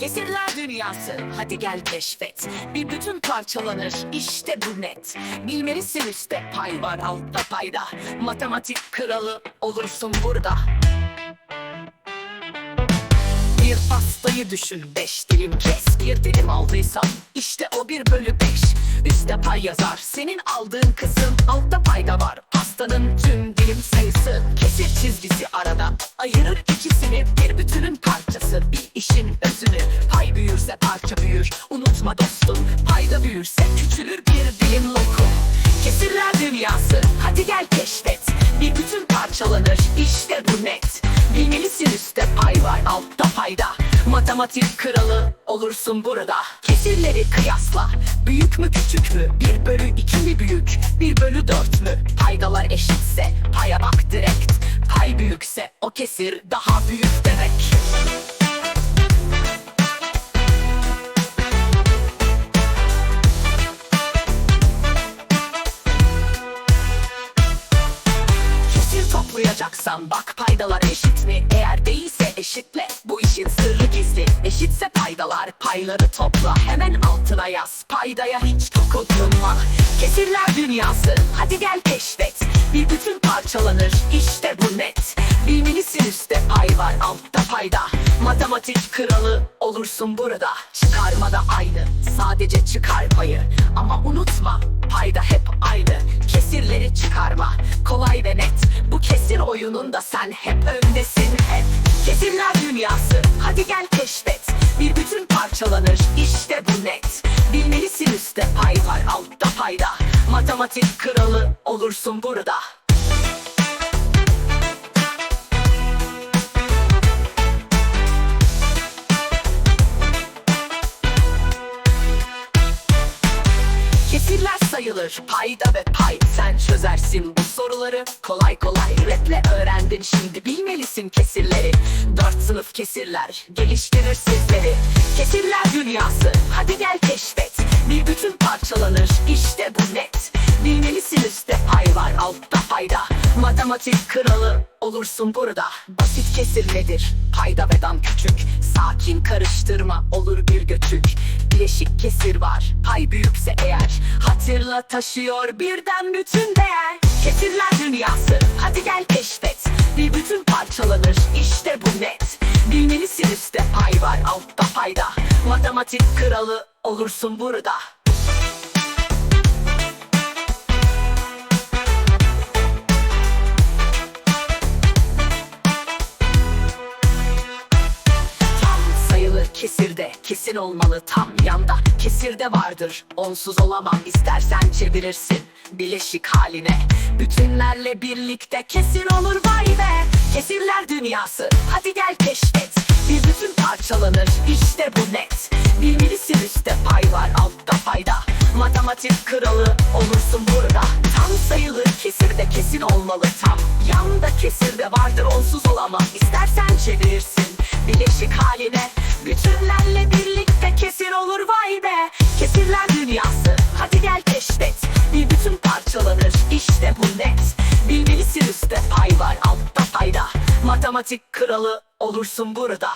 Kesirler dünyası. Hadi gel keşfet. Bir bütün parçalanır. İşte bu net. Bilmelisin üstte pay var altta payda. Matematik kralı olursun burada. Bir pastayı düşün beş dilim kes. Bir dilim aldıysan işte o bir bölü beş. Üstte pay yazar senin aldığın kısım. Altta payda var pastanın tüm dilim sayısı. Kesir çizgisi arada ayırır ikisini. Bir bütünün parçası bir işin özünü. Pay büyürse parça büyür. Unutma dostum Payda büyürse küçülür bir dilim lokum. Kesirler dünyası hadi gel keşfet. Bir bütün parçalanır işte bu net. Bilmelisin üstte pay var altta payda Matematik kralı olursun burada. Kesirleri kıyasla Büyük mü küçük mü? Bir bölü iki mi büyük? Bir bölü dört mü? Paydalar eşitse paya bak direkt. Pay büyükse o kesir daha büyük demek toplayacaksan bak paydalar eşit mi? Eğer değilse eşitle. Bu işin sırrı gizli. Eşitse paydalar payları topla. Hemen altına yaz. Paydaya hiç dokunma. Kesirler dünyası. Hadi gel keşfet. Bir bütün parçalanır. İşte bu net. Bilmelisin üstte pay var altta payda. Matematik kralı olursun burada. Çıkarmada aynı. Sadece çıkar payı Ama unutma payda hep aynı Çıkarma. Kolay ve net Bu kesir oyununda sen hep öndesin hep. Kesirler dünyası hadi gel keşfet. Bir bütün parçalanır işte bu net. Bilmelisin üstte pay var altta payda Matematik kralı olursun burada. Kesirler sayılır payda ve pay. Sen çözersin bu soruları kolay kolay Raple öğrendin. Şimdi bilmelisin kesirleri. Dört sınıf kesirler geliştirir sizleri. Kesirler dünyası hadi gel keşfet. Bir bütün parçalanır işte bu net. Bilmelisin üstte pay var altta payda Matematik kralı olursun burada. Basit kesir nedir? Payda ve dam küçük. Sakin karıştırma olur bir göçük. Bileşik kesir var pay büyükse eğer. Hatırla taşıyor birden bütün değer Bilmelisin üstte pay var altta payda Matematik kralı olursun burada. Kesirde kesin olmalı tam yanda. Kesirde vardır onsuz olamam. İstersen çevirirsin bileşik haline. Bütünlerle birlikte kesir olur vay be Kesirler dünyası. Hadi gel keşfet. Bir bütün parçalanır. İşte bu net. Bilmelisin üstte pay var. Altta payda Matematik kralı olursun burada. Tam sayılı kesirde kesin olmalı tam. Yanda kesirde vardır. Onsuz olamam. İstersen çevirirsin bileşik haline. Bütünlerle birlikte kesir olur. Vay be. Kesirler dünyası. Hadi gel keşfet. Bir bütün parçalanır. İşte bu net Bilmelisin üstte pay var altta payda Matematik kralı olursun burada